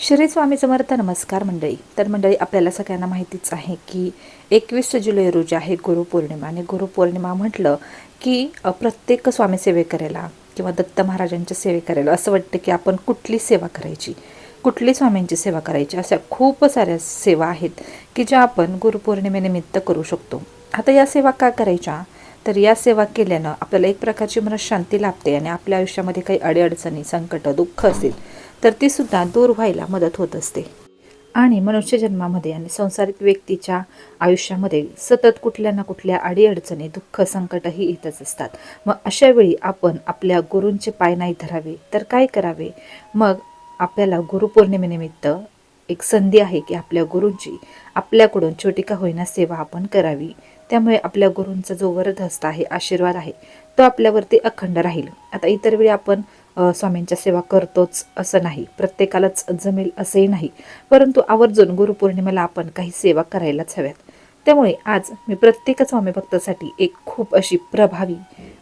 श्री स्वामी समर्थ नमस्कार मंडळी. तर मंडळी आपल्याला सगळ्यांना माहितीच आहे की एकवीस जुलै रोजी आहे गुरुपौर्णिमा आणि गुरुपौर्णिमा म्हटलं की प्रत्येक स्वामी सेवेकरेला किंवा दत्त महाराजांच्या सेवेकरेला असं वाटतं की आपण कुठली सेवा करायची? कुठली स्वामींची सेवा करायची? अशा खूप साऱ्या सेवा आहेत की ज्या आपण गुरुपौर्णिमेनिमित्त करू शकतो. आता या सेवा का करायच्या? तर या सेवा केल्यानं आपल्याला एक प्रकारची मनशांती लाभते आणि आपल्या आयुष्यामध्ये काही अडीअडचणी संकट दुःख असेल तर ती सुद्धा दूर व्हायला मदत होत असते. आणि मनुष्य जन्मामध्ये आणि संसारिक व्यक्तीच्या आयुष्यामध्ये सतत कुठल्या ना कुठल्या अडीअडचणी दुःख संकटही येतच असतात. मग अशावेळी आपण आपल्या गुरूंचे पाय नाही धरावे तर काय करावे? मग आपल्याला गुरुपौर्णिमेनिमित्त एक संधी आहे की आपल्या गुरूंची आपल्याकडून छोटी का होईना सेवा आपण करावी. त्यामुळे आपल्या गुरूंचा जो वरदहस्त आहे आशीर्वाद आहे तो आपल्यावरती अखंड राहील. आता इतर वेळी आपण स्वामींच्या सेवा करतोच असं नाही. प्रत्येकालाच जमेल असंही नाही. परंतु आवर्जून गुरुपौर्णिमेला आपण काही सेवा करायलाच हव्यात. त्यामुळे आज मी प्रत्येक स्वामी भक्तासाठी एक खूप अशी प्रभावी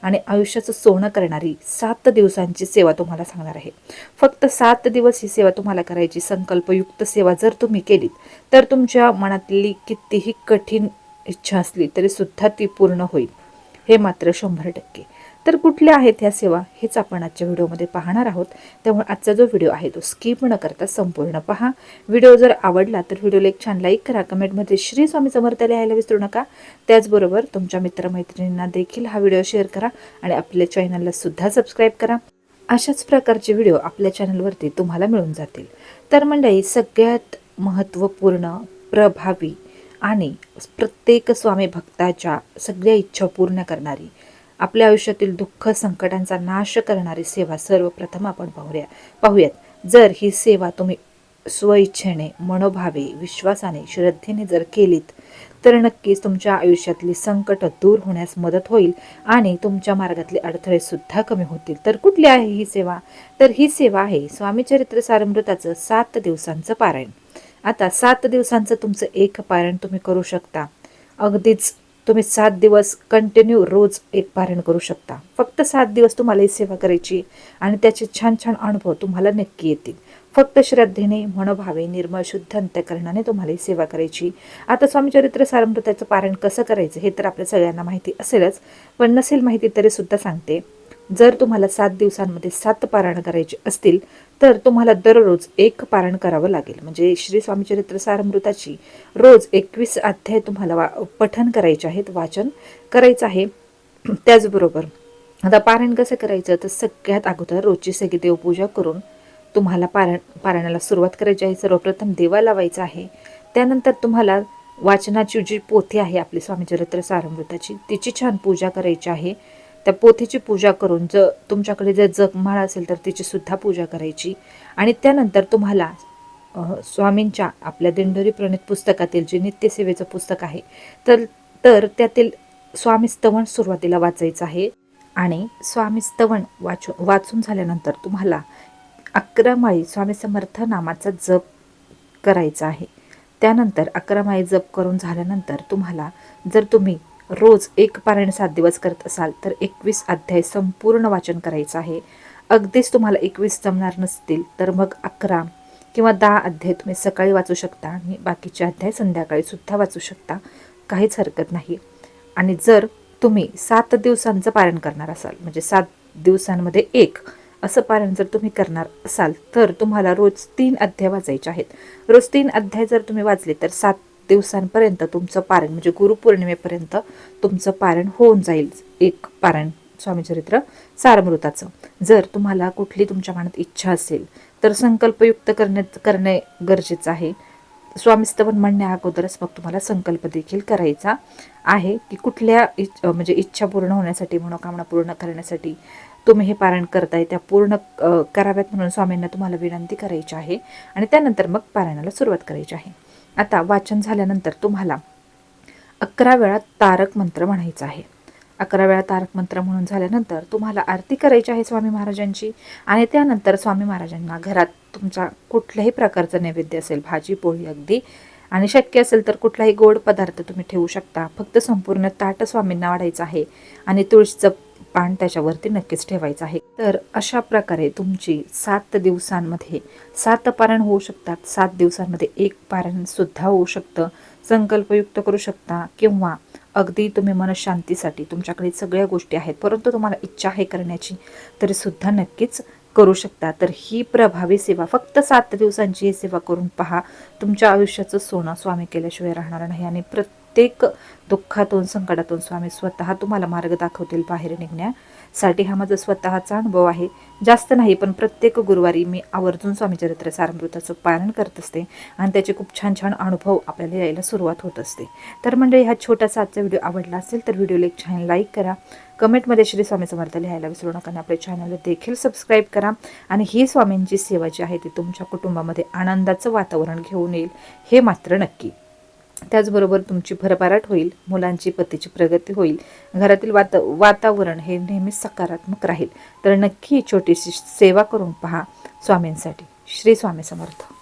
आणि आयुष्याचं सोनं करणारी सात दिवसांची सेवा तुम्हाला सांगणार आहे. फक्त सात दिवस ही सेवा तुम्हाला करायची संकल्पयुक्त सेवा जर तुम्ही केलीत तर तुमच्या मनातली कितीही कठीण इच्छा असली तरी सुद्धा ती पूर्ण होईल. हे मात्र शंभर टक्के. तर कुठल्या आहेत ह्या सेवा? हेच आपण आजच्या व्हिडिओमध्ये पाहणार आहोत. त्यामुळे आजचा जो व्हिडिओ आहे तो स्किप न करता संपूर्ण पहा. व्हिडिओ जर आवडला तर व्हिडिओला एक छान लाईक करा. कमेंटमध्ये श्री स्वामी समर्थ लिहायला विसरू नका. त्याचबरोबर तुमच्या मित्रमैत्रिणींना देखील हा व्हिडिओ शेअर करा आणि आपल्या चॅनलला सुद्धा सबस्क्राईब करा. अशाच प्रकारचे व्हिडिओ आपल्या चॅनलवरती तुम्हाला मिळून जातील. तर मंडळी सगळ्यात महत्त्वपूर्ण प्रभावी आणि प्रत्येक स्वामी भक्ताच्या सगळ्या इच्छा पूर्ण करणारी आपल्या आयुष्यातील दुःख संकटांचा नाश करणारी सेवा सर्वप्रथम आपण पाहूया. पाहूयात. जर ही सेवा तुम्ही स्वइच्छेने मनोभावे विश्वासाने श्रद्धेने जर केलीत तर नक्कीच तुमच्या आयुष्यातली संकट दूर होण्यास मदत होईल आणि तुमच्या मार्गातले अडथळे सुद्धा कमी होतील. तर कुठली आहे ही सेवा? तर ही सेवा आहे स्वामीचरित्र सारमृताचं सात दिवसांचं पारायण. आता सात दिवसांचं तुमचं एक पारायण तुम्ही करू शकता. अगदीच तुम्ही सात दिवस कंटिन्यू रोज एक पारायण करू शकता. फक्त सात दिवस तुम्हाला ही सेवा करायची आणि त्याचे छान छान अनुभव तुम्हाला नक्की येतील. फक्त श्रद्धेने मनोभावे निर्मळ शुद्ध अंत्यकरणाने तुम्हाला ही सेवा करायची. आता स्वामी चरित्र सारमृताचं पारायण कसं करायचं हे तर आपल्या सगळ्यांना माहिती असेलच पण नसेल माहिती तरी सुद्धा सांगते. जर तुम्हाला सात दिवसांमध्ये सात पारायण करायचे असतील तर तुम्हाला दररोज एक पारायण करावं लागेल. म्हणजे श्री स्वामी चरित्र सारमृताची रोज एकवीस अध्याय तुम्हाला वा पठन करायचे आहेत वाचन करायचं आहे. त्याचबरोबर आता पारायण कसं करायचं? तर सगळ्यात अगोदर रोजची सगळी देवपूजा करून तुम्हाला पारायण पारायणाला सुरुवात करायची आहे. सर्वप्रथम देवा लावायचा आहे. त्यानंतर तुम्हाला वाचनाची जी पोथी आहे आपली स्वामी चरित्र सारमृताची तिची छान पूजा करायची आहे. त्या पोथीची पूजा करून जर तुमच्याकडे जर जगमाळ असेल तर तिची सुद्धा पूजा करायची. आणि त्यानंतर तुम्हाला स्वामींच्या आपल्या दिंडोरी प्रणित पुस्तकातील जे नित्यसेवेचं पुस्तक आहे तर तर त्यातील स्वामी स्तवण सुरुवातीला वाचायचं आहे. आणि स्वामी स्तवण वाचू वाचून झाल्यानंतर तुम्हाला अकरा माळी स्वामी समर्थ नामाचा जप करायचा आहे. त्यानंतर अकरा माळी जप करून झाल्यानंतर तुम्हाला जर तुम्ही रोज एक पारायण सात दिवस करत असाल तर एकवीस अध्याय संपूर्ण वाचन करायचं आहे. अगदीच तुम्हाला एकवीस जमणार नसतील तर मग अकरा किंवा दहा अध्याय तुम्ही सकाळी वाचू शकता आणि बाकीचे अध्याय संध्याकाळी सुद्धा वाचू शकता. काहीच हरकत नाही. आणि जर तुम्ही सात दिवसांचं पारायण करणार असाल म्हणजे सात दिवसांमध्ये एक असं पारायण जर तुम्ही करणार असाल तर तुम्हाला रोज तीन अध्याय वाचायचे आहेत. रोज तीन अध्याय जर तुम्ही वाचले तर सात दिवसांपर्यंत तुमचं पारण म्हणजे गुरुपौर्णिमेपर्यंत तुमचं पारण होऊन जाईल. एक पारण स्वामीचरित्र सारमृताचं. जर तुम्हाला कुठली तुमच्या मनात इच्छा असेल तर संकल्पयुक्त करण्यात करणे गरजेचं आहे. स्वामीस्तवन म्हणण्या अगोदरच मग तुम्हाला संकल्प देखील करायचा आहे की कुठल्या इच म्हणजे इच्छा पूर्ण होण्यासाठी मनोकामना पूर्ण करण्यासाठी तुम्ही हे पारण करताय त्या पूर्ण कराव्यात म्हणून स्वामींना तुम्हाला विनंती करायची आहे आणि त्यानंतर मग पारायणाला सुरुवात करायची आहे. आता वाचन झाल्यानंतर तुम्हाला अकरा वेळा तारक मंत्र म्हणायचा आहे. अकरा वेळा तारक मंत्र म्हणून झाल्यानंतर तुम्हाला आरती करायची आहे स्वामी महाराजांची आणि त्यानंतर स्वामी महाराजांना घरात तुमचा कुठल्याही प्रकारचं नैवेद्य असेल भाजी पोळी अगदी आणि शक्य असेल तर कुठलाही गोड पदार्थ तुम्ही ठेवू शकता. फक्त संपूर्ण ताट स्वामींना वाढायचं आहे आणि तुळशीचं पान त्याच्यावरती नक्कीच ठेवायचं आहे. तर अशा प्रकारे तुमची सात दिवसांमध्ये सात पारण होऊ शकतात. सात दिवसांमध्ये एक पारण सुद्धा होऊ शकतं. संकल्पयुक्त करू शकता किंवा अगदी तुम्ही मनशांतीसाठी तुमच्याकडे सगळ्या गोष्टी आहेत परंतु तुम्हाला इच्छा आहे करण्याची तरी सुद्धा नक्कीच करू शकता. तर ही प्रभावी सेवा फक्त सात दिवसांची ही सेवा करून पहा. तुमच्या आयुष्याचं सोनं स्वामी केल्याशिवाय राहणार नाही आणि प्रत्येक प्रत्येक दुःखातून संकटातून स्वामी स्वतः तुम्हाला मार्ग दाखवतील बाहेर निघण्यासाठी हा माझा स्वतःचा अनुभव आहे. जास्त नाही पण प्रत्येक गुरुवारी मी आवर्जून स्वामी चरित्र सारमृताचं पालन करत असते आणि त्याचे खूप छान छान अनुभव आपल्याला यायला सुरुवात होत असते. तर मंडळी हा छोटासा आजचा व्हिडिओ आवडला असेल तर व्हिडिओला एक छान लाईक करा. कमेंटमध्ये श्री स्वामी समर्थ लिहायला विसरू नका आणि आपल्या चॅनलला देखील सबस्क्राईब करा. आणि ही स्वामींची सेवा जी आहे ती तुमच्या कुटुंबामध्ये आनंदाचं वातावरण घेऊन येईल हे मात्र नक्की. त्याचबरोबर तुमची भरभराट होईल मुलांची पतीची प्रगती होईल. घरातील वाता वातावरण हे नेहमी सकारात्मक राहील. तर नक्की छोटीशी सेवा करून पहा. स्वामींसाठी. श्री स्वामी समर्थ.